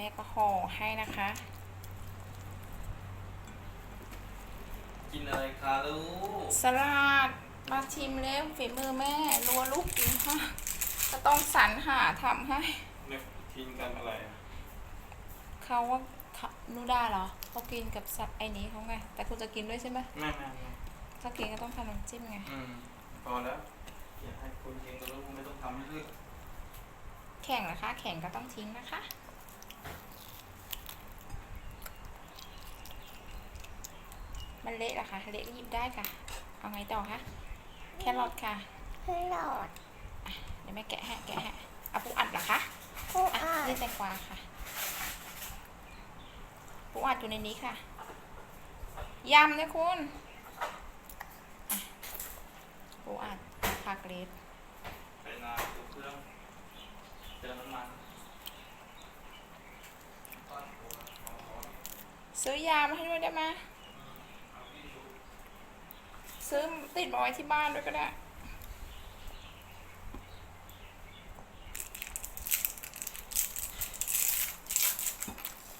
แม่ก็ห่อให้นะคะ กินอะไรคะลูกสลัดมาชิมเร็วฝีมือแม่รัวลูกกินค่ะก็ต้องสรรหาทำให้ เนี่ยกินกันอะไรอะเขาว่าเขานูดาเหรอเขากินกับสับไอ้นี้เขาไง แต่คุณจะกินด้วยใช่ไหมไม่ไม่ไม่ถ้ากินก็ต้องทำน้ำจิ้มไง อืมพอแล้วอยากให้คุณกินกับลูกไม่ต้องทำให้ลึกแข่งนะคะ แข่งก็ต้องทิ้งนะคะ มันเละเหรอคะเละหยิบได้ค่ะ เอาไงต่อคะแครอทค่ะให้หลอดเดี๋ยวแม่แกะให้แกะให้เอาปูอัดเหรอคะผู้อะอ่านนี่แตงกวาค่ะปูอัดอยู่ในนี้ค่ะยำเนี่ยคุณอะปูอัดผักเลสไปนาดูเครื่องเติมน้ำมันซื้อยามาให้ด้วยได้ไหม ซื้อติดมาไว้ที่บ้านด้วยก็ได้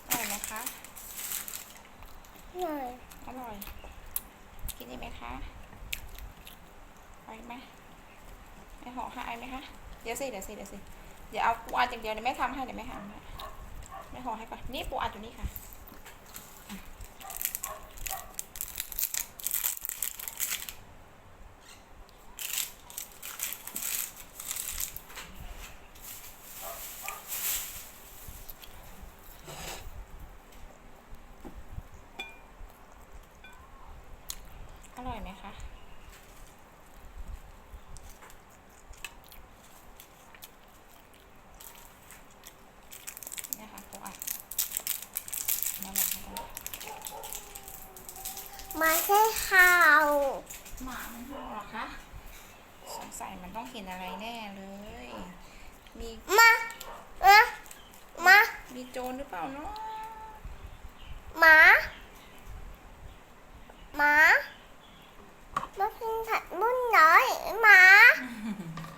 อร่อยไหมคะหน่อยอร่อย กินได้ไหมคะไปไหมไม่ห่อให้ไหมคะ เดี๋ยวสิ เดี๋ยวสิ เดี๋ยวสิ เดี๋ยวเอาปูอัดอย่างเดียวเดี๋ยวไม่ทำให้เดี๋ยวไม่ทำให้ไม่ห่อให้ก่อน นี่ปูอัดอยู่นี่ค่ะ อร่อยไหมคะ เนี่ยค่ะปูอัดมาลองให้ดู มาแค่ข่าวหมามันห่อเหรอคะสงสัยมันต้องเห็นอะไรแน่เลย มีมามามามีโจรหรือเปล่าเนาะหมาหมามากินผัดมุ้นน้อยหมา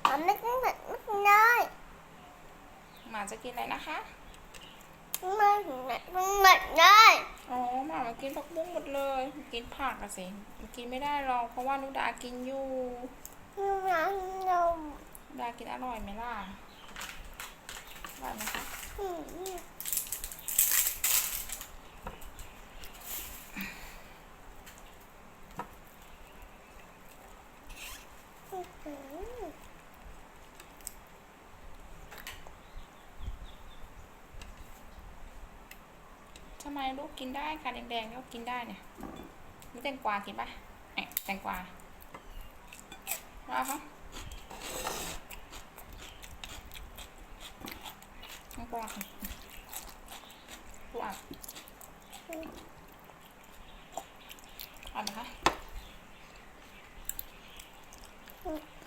หมาไม่กินผัดมุ้นน้อยหมาจะกินอะไรนะคะ มากินผัดมุ้นหมดเลยอ๋อหมามันกินผักบุ้งหมดเลยมันกินผักอะสิมันกินไม่ได้หรอกเพราะว่านุดากินอยู่น้ำนมนุดากินอร่อยไหมล่ะอร่อยไหมคะ อืมอืม ทำไมลูกกินได้ค่ะแดงๆก็กินได้เนี่ยนี่แตงกวากินปะแตงกวาว่าคะแตงกวาค่ะปูอัดอะนะคะ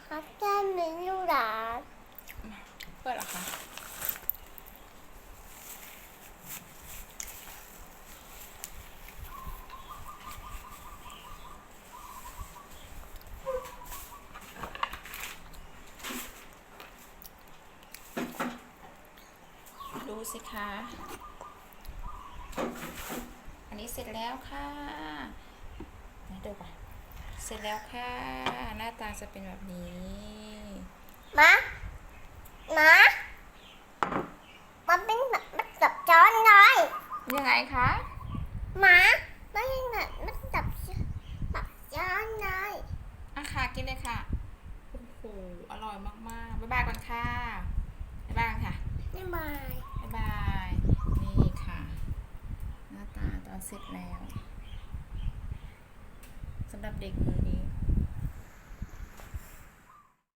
ครับแก้มเป็นลูกหลาน เปิดเหรอคะ ดูสิคะ อันนี้เสร็จแล้วค่ะไหนดูก่อนเสร็จแล้วค่ะ หน้าตาจะเป็นแบบนี้มามามันเป็นแบบมันจับจ้อนเลยยังไงคะหมาไม่ใช่แบบมันจับแบบจ้อนเลยอะค่ะ กินเลยค่ะโอ้โหอร่อยมากๆบ๊ายบายก่อนค่ะบ๊ายบายก่อนค่ะไม่บายบ๊าย บาย นี่ค่ะ หน้าตาตอนเสร็จแล้วสำหรับเด็กมือนี้